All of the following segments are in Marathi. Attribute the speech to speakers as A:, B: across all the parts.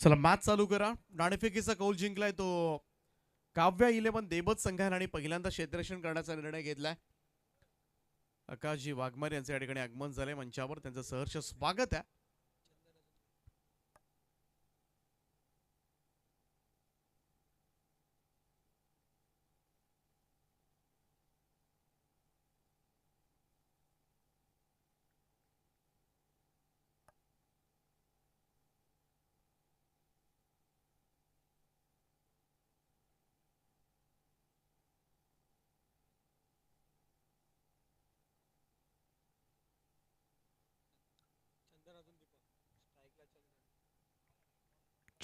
A: चला मॅच चालू करा. नाणेफेकीचा कौल जिंकलाय तो. काव्या इलेव्हन देबत संघाने आणि पहिल्यांदा क्षेत्ररक्षण करण्याचा निर्णय घेतलाय. आकाशजी वाघमारे यांचं या ठिकाणी आगमन झालंय. मंचावर त्यांचं सहर्ष स्वागत आहे.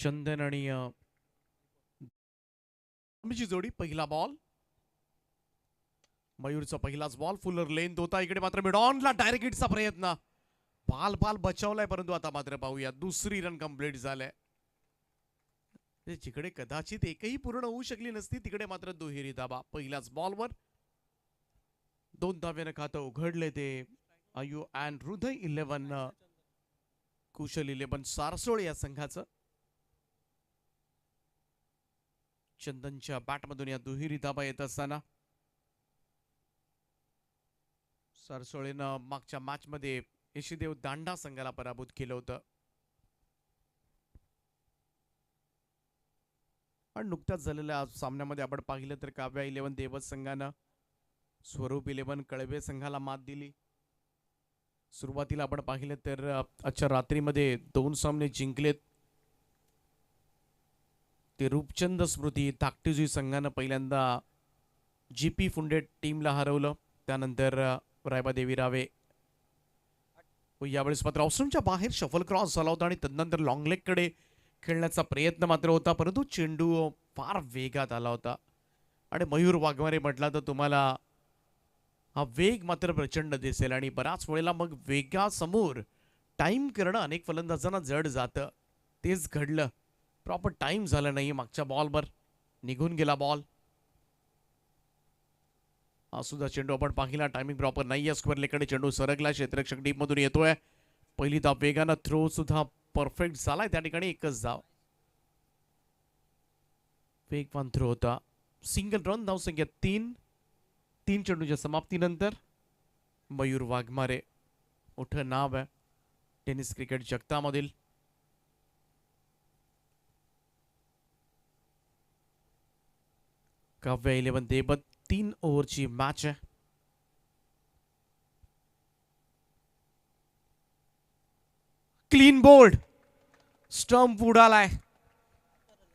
A: चंदन आणि आमची जोडी पहिला बॉल मयूरचा पहिलाच बॉल फुलर लेंथ होता इकडे मात्र मिडॉनला डायरेक्ट हिटचा प्रयत्न. पाल पाल बचावलाय परंतु आता मात्र पाहूया दुसरी रन कंप्लीट झालाय. जिकडे कदाचित एकही पूर्ण होऊ शकली नसती तिकडे मात्र दुहेरी धाबा पहिल्याच बॉलवर दोन धाब्यानं खातं उघडले ते. आयु and Hriday eleven Kushal eleven Sarsole या संघाचं. चंदनच्या बॅटमधून या दुहेरी धाबा येत असताना सरसोळेनं मागच्या मॅचमध्ये यशीदेव दांडा संघाला पराभूत केलं होतं. पण नुकत्याच झालेल्या सामन्यामध्ये आपण पाहिलं तर काव्या इलेव्हन देवत संघानं स्वरूप इलेव्हन कळवे संघाला मात दिली. सुरुवातीला आपण पाहिलं तर आजच्या रात्रीमध्ये दोन सामने जिंकलेत. ते रूपचंद स्मृती धाकटीजुई संघानं पहिल्यांदा जी पी फुंडे टीमला हरवलं. त्यानंतर रायबादेवी रावे. यावेळेस मात्र ऑस्ट्रेलियाच्या बाहेर शफल क्रॉस झाला होता आणि तदनंतर लॉंगलेगकडे खेळण्याचा प्रयत्न मात्र होता परंतु चेंडू फार वेगात आला होता. आणि मयूर वाघमारे म्हटला तर तुम्हाला हा वेग मात्र प्रचंड दिसेल आणि बराच वेळेला मग वेगासमोर टाईम करणं अनेक फलंदाजांना जड जातं. तेच घडलं. प्रॉपर टाइम झाला नाही मागच्या बॉलवर निघून गेला बॉल हा सुद्धा चेंडू आपण पाहिला टायमिंग प्रॉपर नाही आहे स्क्वेअर लेकडे. चेंडू सरकला क्षेत्ररक्षक डीपमधून येतोय. पहिली धाव वेगानं थ्रो सुद्धा परफेक्ट झालाय त्या ठिकाणी एकच धाव. वेगवान थ्रो होता. सिंगल रन धावसंख्या तीन. तीन चेंडूच्या समाप्तीनंतर मयूर वाघमारे. मोठं नाव आहे. टेनिस क्रिकेट जगतामधील काव्या इलेव्हन देबत तीन ओव्हरची मॅच आहे. क्लीन बोर्ड स्टंप उडालाय.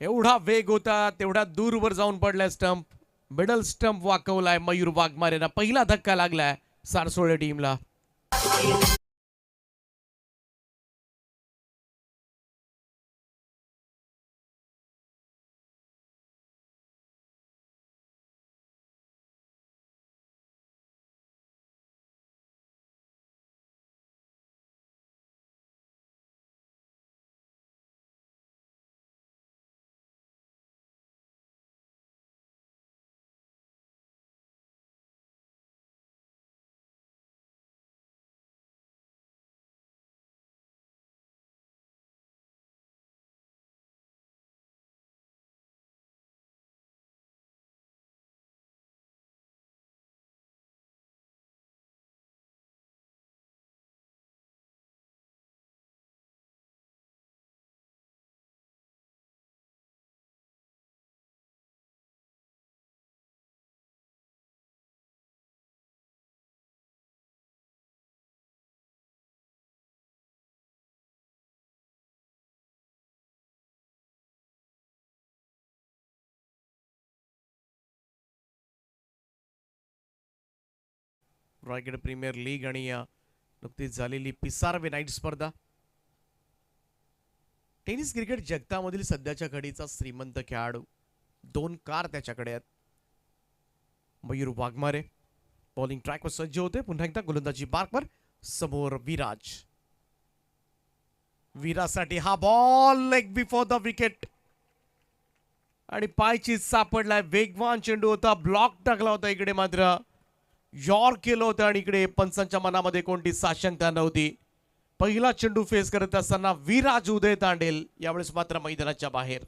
A: एवढा वेग होता तेवढ्या दूरवर जाऊन पडलाय स्टंप मिडल स्टंप वाकवलाय मयूर वाघमारेना. पहिला धक्का लागलाय सारसोळे टीमला रायगड प्रीमियर लीग आणि नुकतीच झालेली पिसारवे नाईट स्पर्धा. टेनिस क्रिकेट जगतामधील सध्याच्या घडीचा श्रीमंत खेळाडू. दोन कार त्याच्याकडे आहेत. मयूर वाघमारे. बॉलिंग ट्रॅकवर सज्ज होते. पुन्हा एकदा गोलंदाजी मार्कवर समोर विराज. विरासाठी हा ball leg before the wicket आणि पायची सापडलाय. वेगवान चेंडू होता. ब्लॉक टाकला होता इकडे मात्र. यॉर्क केलं होतं आणि इकडे पंचांच्या मनामध्ये कोणती साशंकता नव्हती. पहिला चेंडू फेस करत असताना विराज उदय तांडेल यावेळेस मात्र मैदानाच्या बाहेर.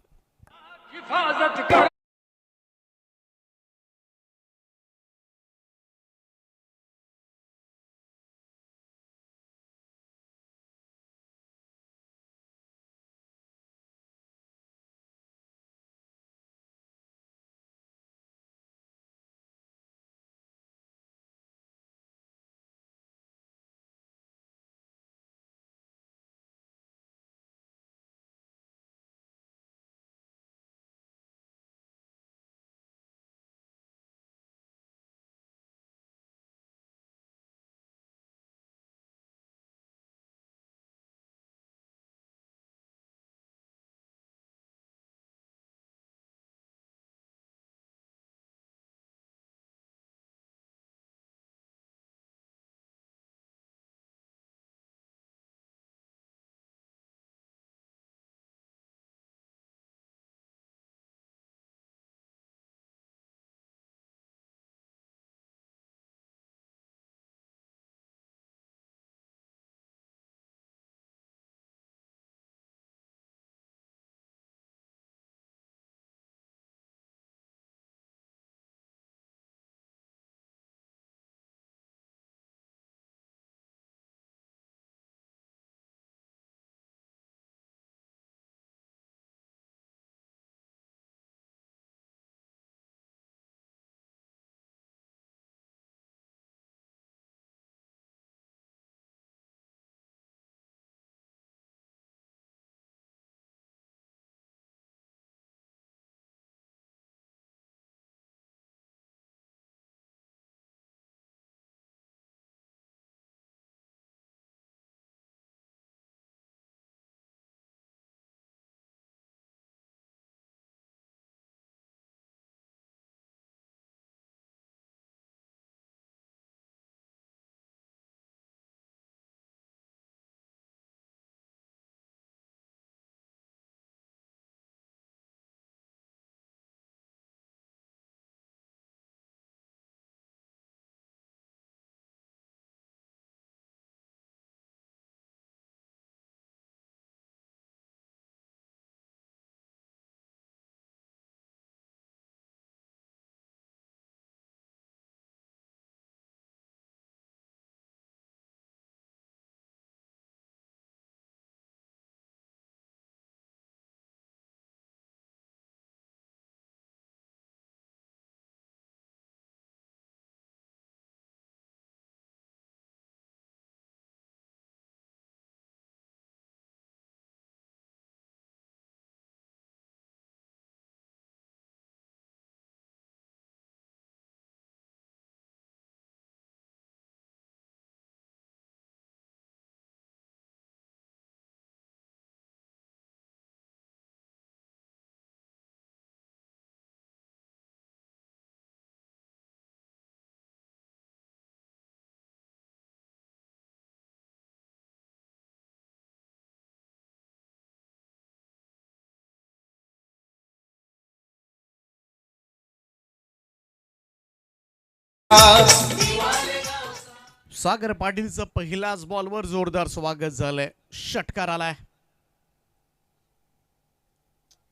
A: सागर पाटीलचं पहिल्याच बॉलवर जोरदार स्वागत झालंय. षटकार आलाय.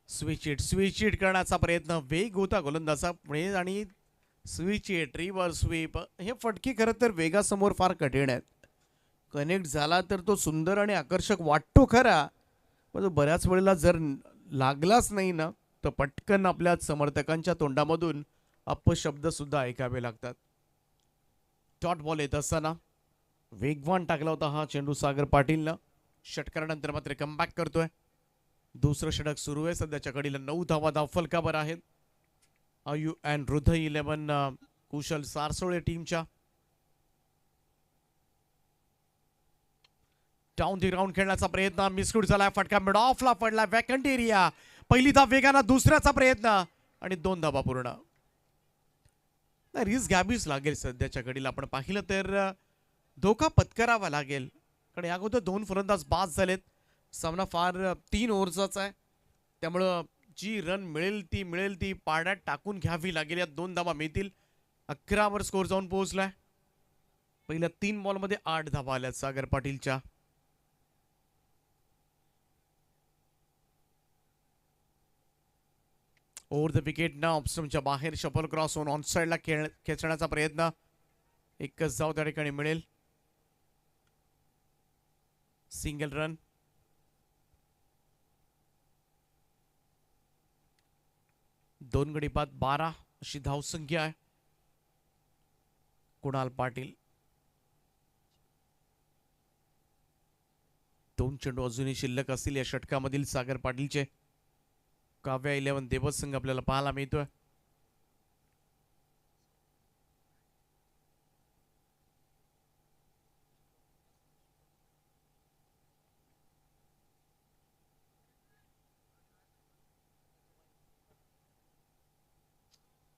A: स्विच इट स्विच इट करण्याचा प्रयत्न. वेग होता गोलंदाजा पुणे आणि स्विच इट रिव्हर स्वीप हे फटके खरं तर वेगासमोर फार कठीण आहेत कनेक्ट झाला तर तो सुंदर आणि आकर्षक वाटतो खरा. पण तो बऱ्याच वेळेला जर लागलाच नाही ना तर पटकन आपल्या समर्थकांच्या तोंडामधून अपशब्द सुद्धा ऐकावे लागतात. डॉट बॉल येत असताना वेगवान टाकला होता हा चेंडू सागर पाटीलनं. षटकारानंतर मात्र कमबॅक करतोय. दुसरं षटक सुरू आहे. सध्याच्या कडीला नऊ धावा धाव फलकावर आहेत. आयू अँड हृदय इलेव्हन कुशल सारसोळे टीमच्या. डाऊन दी ग्राउंड खेळण्याचा प्रयत्न. मिसकूट झालाय. फटका मिड ऑफला पडला वॅकंट एरिया पहिली धाव वेगानं दुसऱ्याचा प्रयत्न. आणि दोन धावा पूर्ण. नाही रिस्क घ्यावीच लागेल सध्याच्या घडीला. आपण पाहिलं तर धोका पत्करावा लागेल. कारण या अगोदर दोन फलंदाज बाद झालेत. सामना फार तीन ओव्हरचाच आहे. त्यामुळं जी रन मिळेल ती मिळेल ती पाण्यात टाकून घ्यावी लागेल. या दोन धावा मिळतील. अकरावर स्कोर जाऊन पोहोचलाय. पहिल्या तीन बॉलमध्ये आठ धावा आल्या सागर पाटीलच्या. Over the wicket. न ऑप्शनच्या बाहेर शपल क्रॉस होऊन ऑन साईडला खेळ खेचण्याचा प्रयत्न. एकच जाऊ त्या ठिकाणी मिळेल. सिंगल रन दोन गडी बाद बारा अशी धावसंख्या आहे. कुणाल पाटील. दोन चेंडू अजूनही शिल्लक असतील या षटकामधील सागर पाटीलचे. काव्या इलेव्हन देवत संघ आपल्याला पाहायला मिळतोय.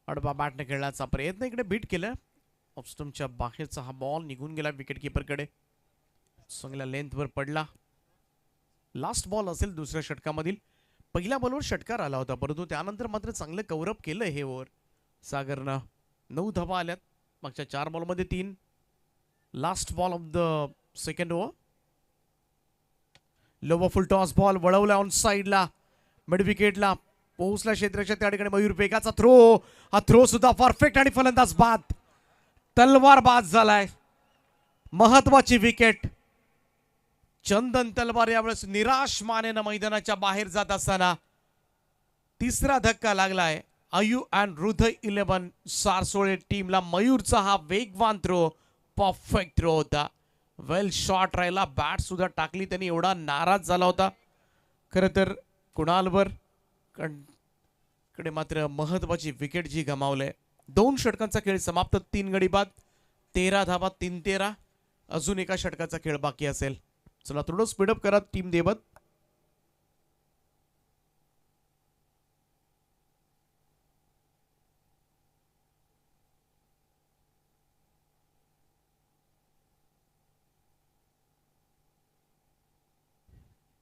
A: अडबा बॅटने खेळण्याचा प्रयत्न इकडे बीट केलं. ऑप्स्टमच्या बाहेरचा हा बॉल निघून गेला विकेट किपरकडे चांगल्या लेंथवर पडला. लास्ट बॉल असेल दुसऱ्या षटकामधील. पहिल्या बॉलवर षटकार आला होता परंतु त्यानंतर मात्र चांगलं कव्हरअप केलं हे ओव्हर सागरनं नऊ धावा आल्यात मागच्या चार बॉलमध्ये तीन. Last ball of the second over लोबा फुल टॉस बॉल वळवला ऑन साईडला मिड विकेटला पोहोचला क्षेत्राच्या त्या ठिकाणी मयूर बेगाचा थ्रो हा थ्रो सुद्धा परफेक्ट आणि फलंदाज बाद. तलवार बाद झालाय. महत्वाची विकेट चंदन तलवार यावेळेस निराश मानेनं मैदानाच्या बाहेर जात असताना तिसरा धक्का लागलाय. आयु अँड हृदय इलेव्हन सारसोळे टीमला मयूरचा हा वेगवान थ्रो परफेक्ट थ्रो होता. वेल शॉट राहिला. बॅट सुद्धा टाकली त्यांनी. एवढा नाराज झाला होता. खरं तर कुणालवर कण- कडे मात्र महत्वाची विकेट जी गमावलंय. दोन षटकांचा खेळ समाप्त. तीन गडी बाद. तेरा धावा तीन तेरा. अजून एका षटकाचा खेळ बाकी असेल. चला थोडं स्पीडअप करा टीम देवत.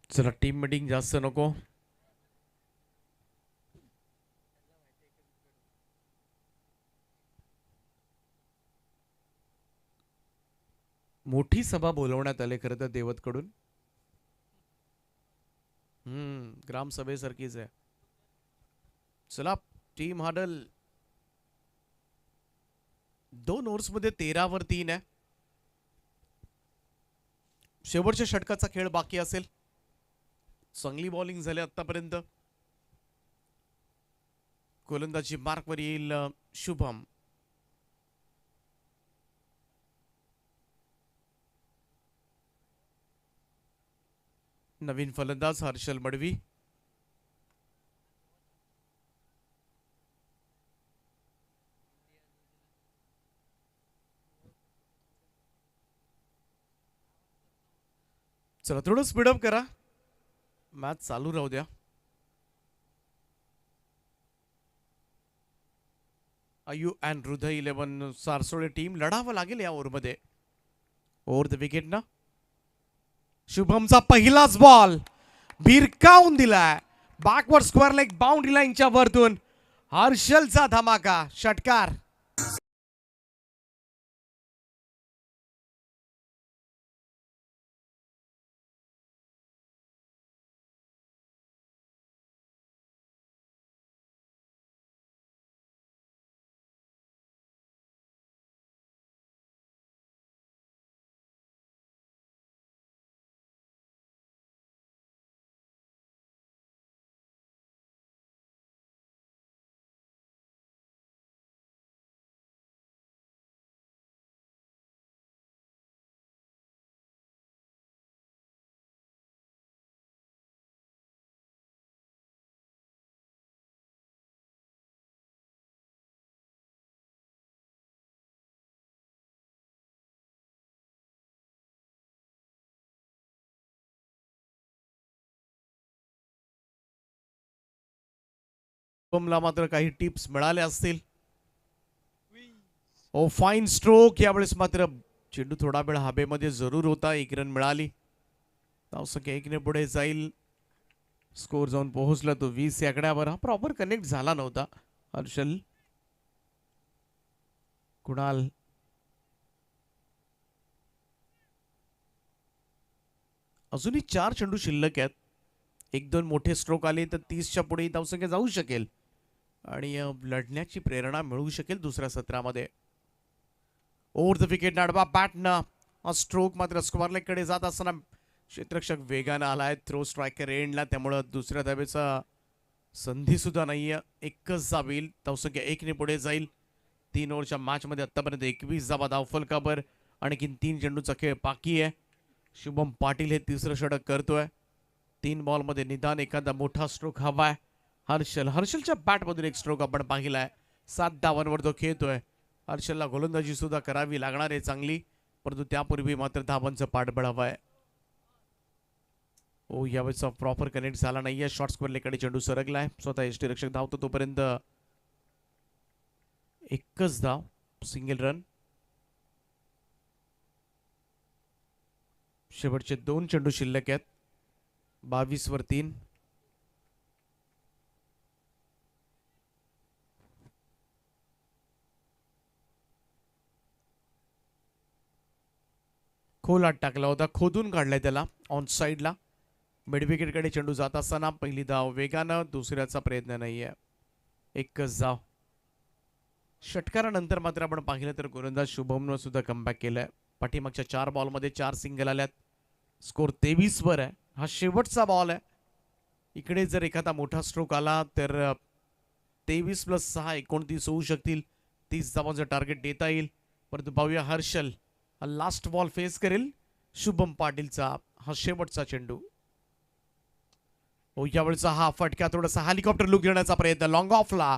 A: चला टीम मीटिंग जास्त नको. मोठी सभा बोलवण्यात आली खरं तर देवतकडून हम्म ग्रामसभेसारखीच आहे. चला टीम हाडल. दोन ओव्हर्समध्ये तेरावर तीन आहे शेवटच्या षटकाचा खेळ बाकी असेल. चांगली बॉलिंग झाली आतापर्यंत गोलंदाजी मार्कवर येईल शुभम. नवीन फलंदाज हर्षल मडवी. चला थोडं स्पीडअप करा. मॅच चालू राहू द्या. आयु and Hriday eleven Sarsole team लढावं लागेल या ओव्हरमध्ये. ओव्हर द विकेट ना. शुभमचा पहिलाच बॉल भिरकावून दिलाय. बॅकवर्ड स्क्वेअर लेग बाउंड्री लाईनच्या वरतून. हर्षलचा धमाका. षटकार. शुभमला मात्र काही टिप्स मिळाल्या असतील. ओ फाईन स्ट्रोक यावेळेस मात्र चेंडू थोडा वेळ हवेमध्ये जरूर होता. एक रन मिळाली. धावसंख्या एकने पुढे जाईल. स्कोर जाऊन पोहोचला तो वीस याकड्यावर. हा प्रॉपर कनेक्ट झाला नव्हता. हर्षल कुणाल? अजूनही चार चेंडू शिल्लक आहेत. एक दोन मोठे स्ट्रोक आले तर तीसच्या पुढे धावसंख्या जाऊ शकेल. आणि लढण्याची प्रेरणा मिळू शकेल दुसऱ्या सत्रामध्ये. ओव्हर द विकेट नाडवा बॅटनं स्ट्रोक मात्र स्क्वारलेकडे जात असताना क्षेत्रक्षक वेगानं आलाय. थ्रो स्ट्रायकर एंडला त्यामुळं दुसऱ्या धावेचा संधी सुद्धा नाहीये. एकच जाब येईल. धावसंख्या एकने पुढे जाईल. तीन ओव्हरच्या मॅचमध्ये आत्तापर्यंत एकवीस जाबा धावफलकावर आणखीन तीन चेंडूचा खेळ बाकी आहे. शुभम पाटील हे तिसरं षटक करतोय. तीन बॉलमध्ये निदान एखादा मोठा स्ट्रोक हवा आहे हर्षल. हर्षलच्या बॅटमधून एक स्ट्रोक आपण पाहिलाय. सात धावांवर तो खेळतोय हर्षलला गोलंदाजी सुद्धा करावी लागणार आहे चांगली परंतु त्यापूर्वी मात्र धावांचं पाठबळ आहे. ओ यावेळेचा प्रॉपर कनेक्ट झाला नाहीये शॉर्ट स्क्वेअरलेकडे चेंडू सरकलाय. स्वतः एस रक्षक धावतो तोपर्यंत. एकच धाव सिंगल रन शेवटचे दोन चेंडू शिल्लक आहेत. बावीस वर तीन. खोलात टाकला होता खोदून काढलाय त्याला ऑन साईडला मिडविकेटकडे चेंडू जात असताना पहिली धाव वेगानं दुसऱ्याचा प्रयत्न नाहीये. एकच धाव. षटकारानंतर मात्र आपण पाहिलं तर गोलंदाज शुभमनं सुद्धा कमबॅक केलंय. पाठीमागच्या चार बॉलमध्ये चार सिंगल आल्यात. स्कोर तेवीसवर आहे. हा शेवटचा बॉल आहे. इकडे जर एखादा मोठा स्ट्रोक आला तर तेवीस प्लस सहा एकोणतीस होऊ शकतील. तीस धावांचं टार्गेट देता येईल. परंतु पाहूया हर्षल. लास्ट बॉल फेस करेल शुभम पाटीलचा. हा शेवटचा चेंडू. हो यावेळचा हा फटका थोडासा हेलिकॉप्टर लुक घेण्याचा प्रयत्न. लॉंग ऑफला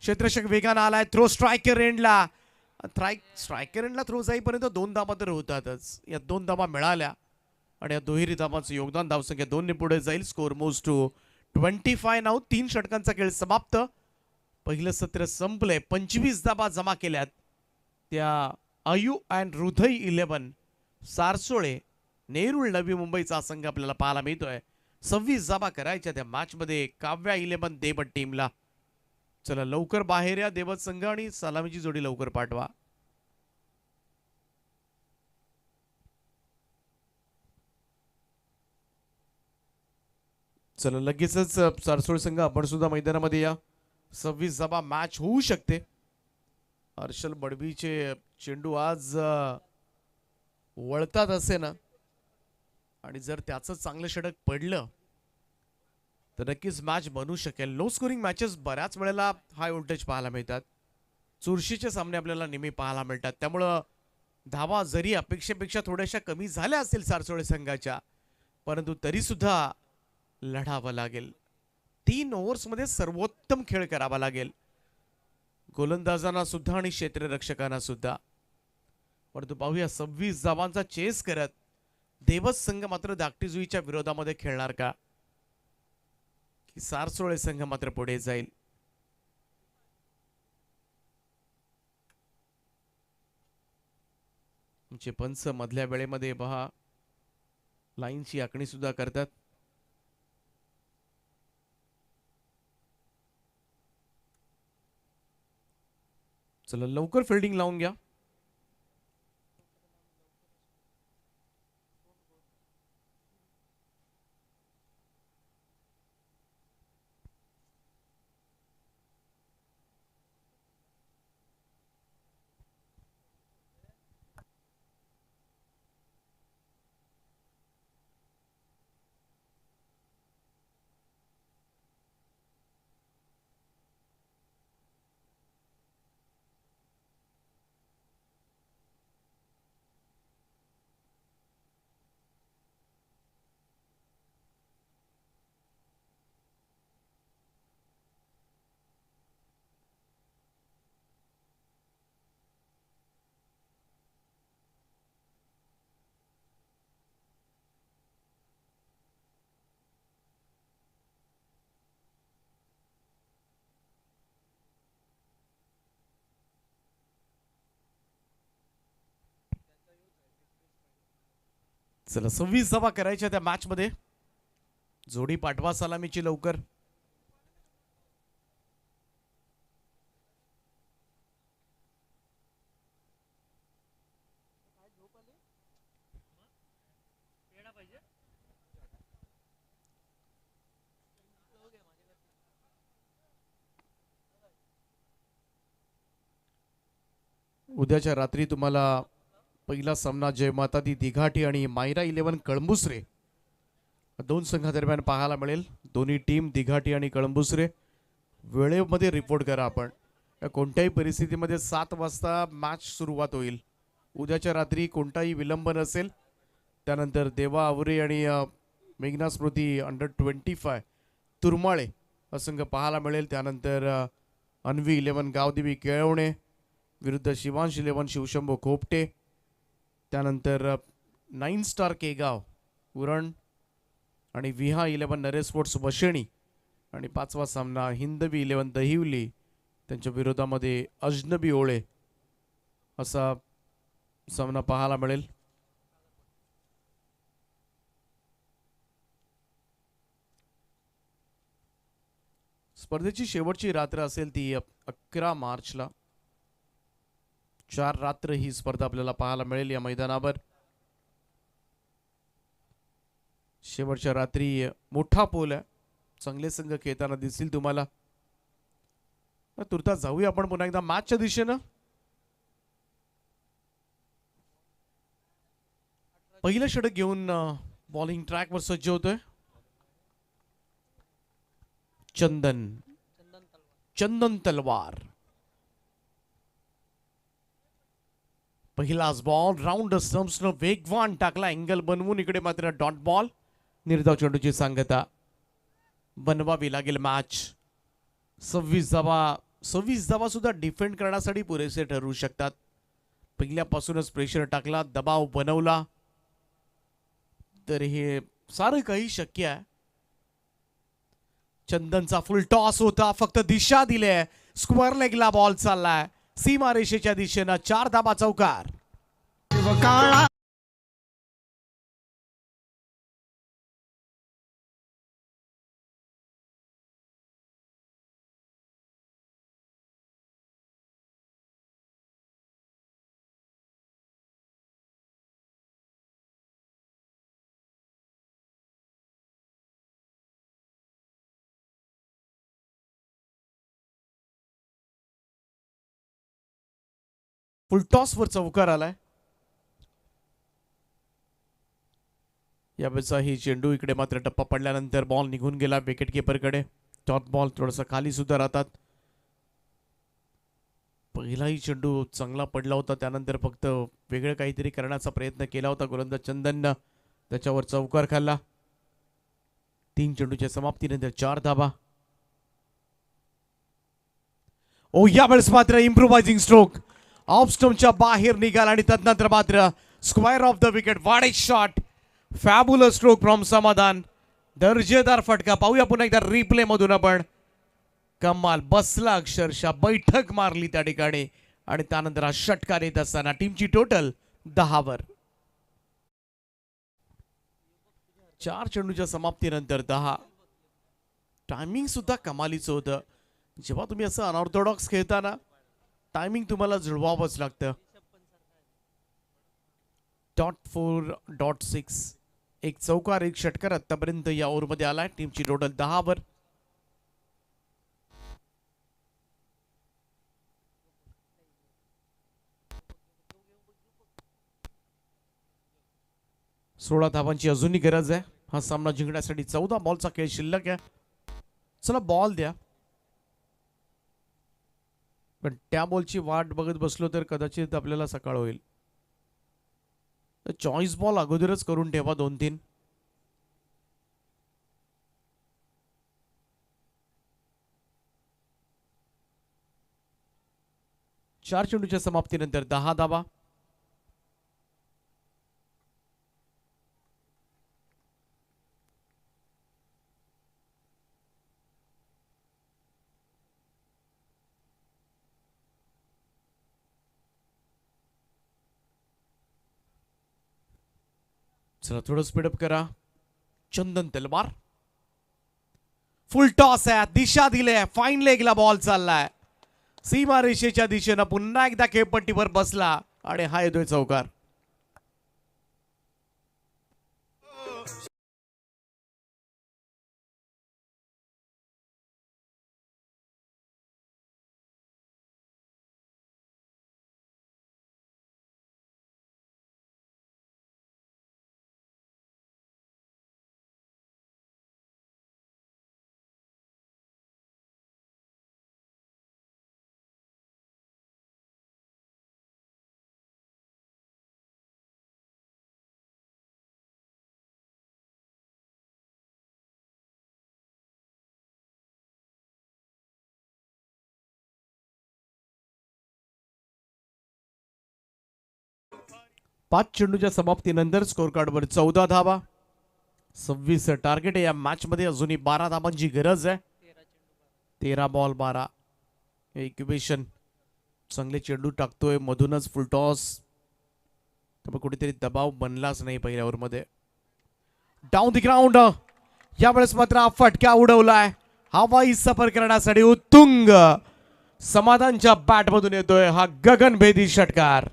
A: क्षेत्ररक्षक वेगानं आलाय. थ्रो स्ट्रायकर एंडला स्ट्राईक स्ट्रायकर एंडला थ्रो जाईपर्यंत दोन धाबा तर होतातच. या दोन धाबा मिळाल्या. आणि या दुहेरी धाबाचं योगदान धावसंख्या दोनने पुढे जाईल. स्कोर मोज टू ट्वेंटी फाय नाव तीन षटकांचा खेळ समाप्त. पहिलं सत्र संपलंय. पंचवीस धाबा जमा केल्यात. त्या अयू अँड हृदय इलेवन सारसोळे नेरूळ नवी मुंबईचा संघ आपल्याला पाहायला मिळतोय. सव्वीस जाबा करायच्या त्या मॅचमध्ये काव्या इलेवन देवत टीमला चला लवकर बाहेर या देवत संघ आणि सलामीची जोडी लवकर पाठवा. चला लगेचच सारसोळ संघ आपण सुद्धा मैदानामध्ये या. सव्वीस जाबा मॅच होऊ शकते. हर्षल बडबीचे चेंडू आज वळतात असे ना. आणि जर त्याचं चांगलं षटक पडलं तर नक्कीच मॅच बनू शकेल. लो स्कोरिंग मॅचेस बऱ्याच वेळेला हाय व्होल्टेज पाहायला मिळतात. चुरशीचे सामने आपल्याला नेहमी पाहायला मिळतात. त्यामुळं धावा जरी अपेक्षेपेक्षा थोड्याशा कमी झाल्या असतील सारसोळे संघाच्या परंतु तरी सुद्धा लढावं लागेल. तीन ओव्हर्समध्ये सर्वोत्तम खेळ करावा लागेल. गोलंदाजांना सुद्धा आणि क्षेत्ररक्षकांना सुद्धा. परंतु पाहूया सव्वीस धावांचा चेस करत देवस संघ मात्र धाकटीजुईच्या विरोधामध्ये खेळणार का? की सारसोळे संघ मात्र पुढे जाईल? तुमचे पंच मधल्या वेळेमध्ये पहा लाईनची आखणी सुद्धा करतात. चला लवकर फिल्डिंग लावून घ्या. चला सव्वीस धावा करायच्या त्या मॅचमध्ये जोडी पाठवा सलामीची लवकर. उद्याच्या रात्री तुम्हाला पहिला सामना जयमाता दी दिघाटी आणि मायरा इलेव्हन कळंबुसरे. दोन संघादरम्यान पाहायला मिळेल. दोन्ही टीम दिघाटी आणि कळंबुसरे. वेळेमध्ये रिपोर्ट करा आपण. या कोणत्याही परिस्थितीमध्ये सात वाजता मॅच सुरुवात होईल. उद्याच्या रात्री कोणताही विलंब नसेल. त्यानंतर देवा आवरे आणि मेघना Smriti under twenty five Turmale हा संघ पाहायला मिळेल. त्यानंतर अन्वी इलेव्हन गावदेवी केळवणे. विरुद्ध शिवांश इलेव्हन शिवशंभू खोपटे. त्यानंतर नाईन स्टार केगाव उरण आणि विहा इलेवन नरे स्पोर्ट्स वशेणी आणि पाचवा सामना हिंदवी इलेवन दहिवली त्यांच्या विरोधामध्ये अजनबी ओळे असा सामना पाहायला मिळेल. स्पर्धेची शेवटची रात्र असेल ती अकरा मार्चला. चार रात्र ही स्पर्धा आपल्याला पाहायला मिळेल या मैदानावर. शेवटच्या रात्री मोठा पोल आहे. चांगले संघ खेळताना दिसतील तुम्हाला. तुर्ता जाऊया आपण पुन्हा एकदा मॅचच्या दिशेनं. पहिलं षटक घेऊन बॉलिंग ट्रॅकवर सज्ज होतोय. चंदन. चंदन तलवार. पहिलाच बॉल राऊंड स्टम्प्सनं वेगवान टाकला. अँगल बनवून इकडे मात्र डॉट बॉल निर्धाव चेंडूची सांगता. बनवावी लागेल मॅच सव्वीस धावा सव्वीस धावा सुद्धा डिफेंड करण्यासाठी पुरेसे ठरू शकतात. पहिल्यापासूनच प्रेशर टाकला दबाव बनवला. तर हे सारं काही शक्य आहे. चंदनचा फुल टॉस होता. फक्त दिशा दिले स्क्वेअर लेगला बॉल चाललाय. सीमा रेषेच्या दिशेनं चार धाबा चौकार. फुल चौकार आलाय. यावेळेचा ही चेंडू इकडे मात्र टप्पा पडल्यानंतर बॉल निघून गेला विकेट किपरकडे टॉप बॉल थोडासा खाली सुद्धा राहतात. पहिलाही चेंडू चांगला पडला होता त्यानंतर फक्त वेगळं काहीतरी करण्याचा प्रयत्न केला होता गोलंदाज चंदननं. त्याच्यावर चौकार खाल्ला. तीन चेंडूच्या समाप्तीनंतर चार धाबा ओ यावेळेस मात्र इम्प्रोवायझिंग स्ट्रोक ऑफस्टोनच्या बाहेर निघाला आणि तदनंतर मात्र स्क्वायर ऑफ द विकेट वाडे shot fabulous stroke from Samadhan. दर्जेदार फटका. पाहूया पुन्हा एकदा रिप्ले मधून आपण. कमाल. बसला अक्षरशः. बैठक मारली त्या ठिकाणी. आणि त्यानंतर हा षटकार येत असताना टीमची टोटल दहावर चार चेंडूच्या समाप्तीनंतर दहा. टायमिंग सुद्धा कमालीचं होतं. जेव्हा तुम्ही असं अनऑर्थोडॉक्स खेळताना टायमिंग तुम्हाला जुळवावंच लागतं. डॉट फोर डॉट सिक्स एक चौकार एक षटकार आतापर्यंत या ओव्हरमध्ये आलाय. टीमची टोटल दहावर सोळा धावांची अजूनही गरज आहे. हा सामना जिंकण्यासाठी चौदा बॉलचा खेळ शिल्लक आहे. चला बॉल द्या. पण त्या बॉलची वाट बघत बसलो तर कदाचित आपल्याला सकाळ होईल. चॉईस बॉल अगोदरच करून ठेवा दोन तीन. चार चेंडूच्या समाप्तीनंतर दहा धावा चला थोडं स्पीडअप करा. चंदन तलवार. फुल टॉस आहे दिशा दिले फाईन लेगला बॉल चाललाय. सीमा रेषेच्या दिशेनं पुन्हा एकदा खेळपट्टीवर बसला आणि हा येतोय चौकार. पाच चेंडूच्या समाप्तीनंतर स्कोर कार्डवर चौदा धावा. सव्वीस टार्गेट आहे या मॅचमध्ये अजूनही बारा धावांची गरज आहे. तेरा बॉल बारा. इक्युबेशन चांगले चेंडू टाकतोय. मधूनच फुलटॉस त्यामुळे कुठेतरी दबाव बनलाच नाही पहिल्या ओव्हरमध्ये. डाऊन दी ग्राउंड यावेळेस मात्र हा फटका उडवलाय. हवाई सफर करण्यासाठी उत्तुंग समाधानच्या बॅटमधून येतोय हा गगनभेदी षटकार.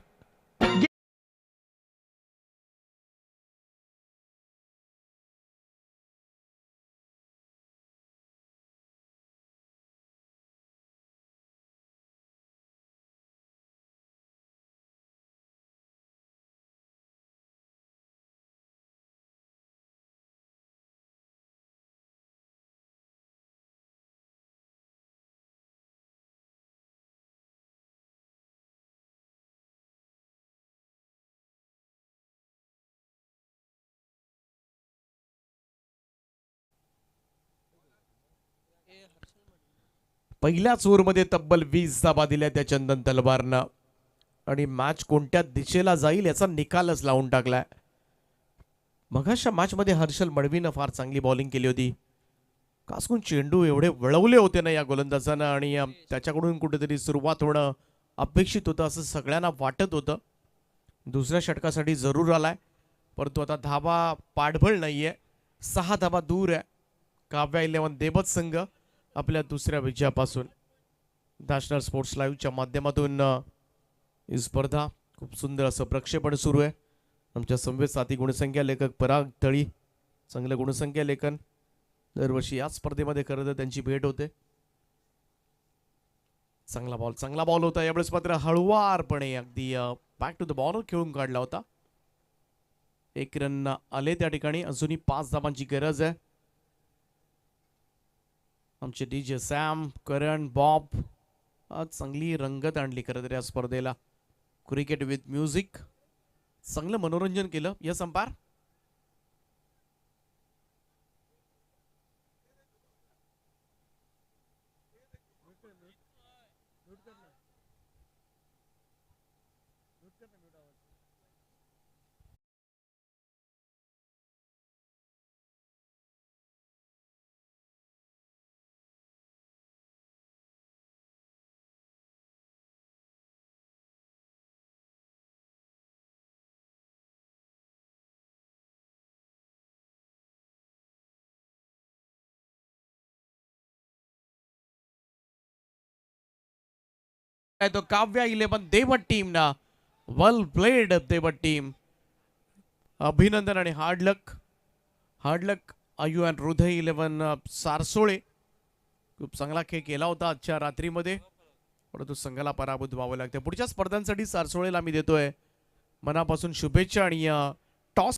A: पहिल्याच ओव्हरमध्ये तब्बल वीस धाबा दिल्या त्या चंदन तलवारनं. आणि मॅच कोणत्या दिशेला जाईल याचा निकालच लावून टाकलाय. मगाशा मॅचमध्ये हर्षल मडवीनं फार चांगली बॉलिंग केली होती. कासकून चेंडू एवढे वळवले होते ना या गोलंदाजानं आणि त्याच्याकडून कुठेतरी सुरुवात होणं अपेक्षित होतं असं सगळ्यांना वाटत होतं. दुसऱ्या षटकासाठी जरूर आलाय. परंतु आता धाबा पाठबळ नाहीये. सहा धाबा दूर आहे. काव्या इलेव्हन देवत संघ. आपल्या दुसऱ्या विजयापासून. नॅशनल स्पोर्ट्स लाईव्हच्या माध्यमातून ही स्पर्धा खूप सुंदर असं प्रक्षेपण सुरू आहे. आमच्या संवेद साथी गुणसंख्या लेखक पराग तळी चांगलं गुणसंख्या लेखन दरवर्षी याच स्पर्धेमध्ये खरं तर त्यांची भेट होते. चांगला बॉल चांगला बॉल होता. यावेळेस मात्र हळुवारपणे अगदी बॅक टू द बॉल खेळून काढला होता. एक रन आले त्या ठिकाणी. अजूनही पाच धावांची गरज आहे. आमचे डी जे सॅम करण बॉब चांगली रंगत आणली खरं तर या स्पर्धेला. Cricket with music. चांगलं मनोरंजन केलं. यस संपार आहे तो काव्या इलेव्हन देवट टीम ना वेल प्लेड देवट टीम अभिनंदन आणि hard luck hard luck and Hriday eleven Sarsole. खूप चांगला खेळ केला होता आजच्या रात्रीमध्ये. परंतु संघाला पराभूत व्हावं लागतं. पुढच्या स्पर्धांसाठी सारसोळेला मी देतोय. मनापासून शुभेच्छा आणि